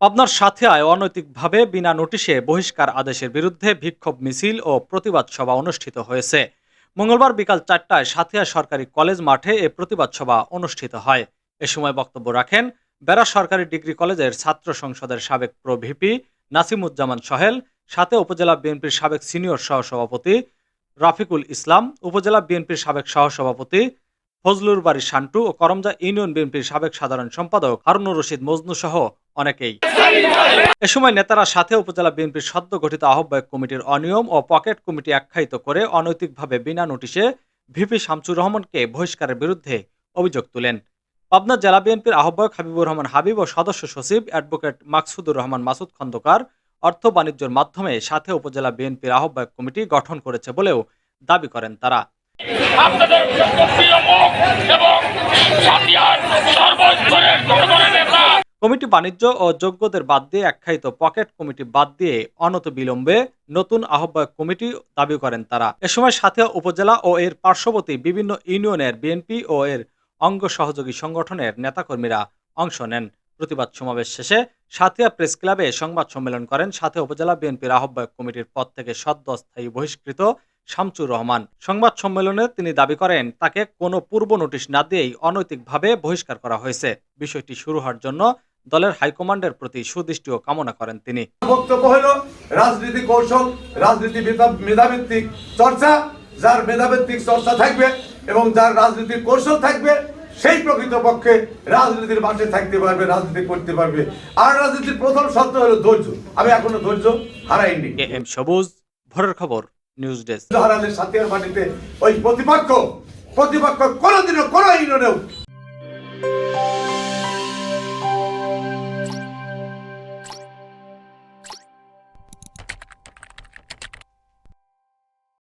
পাবনার সাথেয়ায় অনৈতিকভাবে বিনা নোটিশে বহিষ্কার আদেশের বিরুদ্ধে বিক্ষোভ মিছিল ও প্রতিবাদ সভা অনুষ্ঠিত হয়েছে। মঙ্গলবার বিকাল চারটায় সাথিয়া সরকারি কলেজ মাঠে এ প্রতিবাদ সভা অনুষ্ঠিত হয়। এ সময় বক্তব্য রাখেন বেড়া সরকারি ডিগ্রি কলেজের ছাত্র সংসদের সাবেক প্রো ভিপি নাসিমুজ্জামান সহেল, সাথে উপজেলা বিএনপির সাবেক সিনিয়র সহসভাপতি রাফিকুল ইসলাম, উপজেলা বিএনপির সাবেক সহসভাপতি ফজলুর বাড়ি শান্টু ও করমজা ইউনিয়ন বিএনপির সাবেক সাধারণ সম্পাদক হারুনুর রশিদ মজনু সহ অনেকেই। এ সময় নেতারা সাথে উপজেলা বিএনপির সদ্য গঠিত আহ্বায়ক কমিটির অনিয়ম ও পকেট কমিটি আখ্যায়িত করে অনৈতিকভাবে বিনা নোটিশে ভিপি শামসুর রহমানকে বহিষ্কারের বিরুদ্ধে অভিযোগ তুলেন। পাবনা জেলা বিএনপির আহ্বায়ক হাবিবুর রহমান হাবিব ও সদস্য সচিব অ্যাডভোকেট মাকসুদুর রহমান মাসুদ খন্দকার অর্থ বাণিজ্যের মাধ্যমে সাথে উপজেলা বিএনপির আহ্বায়ক কমিটি গঠন করেছে বলেও দাবি করেন তারা। আপনাদের কমিটি বাণিজ্য ও যোগ্যদের বাদ দিয়ে আখ্যায়িত পকেট কমিটি বাদ দিয়ে অনত বিলম্বে নতুন আহ্বায়ক কমিটি দাবি করেন তারা। এ সময় সাথে উপজেলা ও এর পার্শ্ববর্তী বিভিন্ন ইউনিয়নের বিএনপি ও এর অঙ্গ সহযোগী সংগঠনের নেতাকর্মীরা অংশ নেন। প্রতিবাদ সমাবেশ শেষে সাথিয়া প্রেস ক্লাবে সংবাদ সম্মেলন করেন সাথে উপজেলা বিএনপির আহ্বায়ক কমিটির পদ থেকে সদ্য স্থায়ী বহিষ্কৃত শামচুর রহমান। সংবাদ সম্মেলনে তিনি দাবি করেন, তাকে কোনো পূর্ব নোটিশ না দিয়েই অনৈতিকভাবে বহিষ্কার করা হয়েছে। বিষয়টি শুরু হওয়ার জন্য দলের হাইকমান্ডের প্রতি সুদৃষ্টিও কামনা করেন তিনি। বক্তব্য হলো রাজনীতি কৌশল রাজনীতি মেধা- মেধাভিত্তিক চর্চা যার মেধাভিত্তিক চর্চা থাকবে এবং যার রাজনীতির কৌশল থাকবে সেই প্রকৃতপক্ষে রাজনীতির মাঠে থাকতে পারবে রাজনীতি করতে পারবে। আর রাজনীতির প্রথম শর্ত হলো ধৈর্য। আমি এখনও ধৈর্য হারাইনি। এম সবুজ ভোরের খবর নিউজ ডেস্ক। হারালে সাথিয়ার মাটিতে ওই প্রতিপক্ষ প্রতিপক্ষ কোনোদিনও কোনো ইউনিয়নেও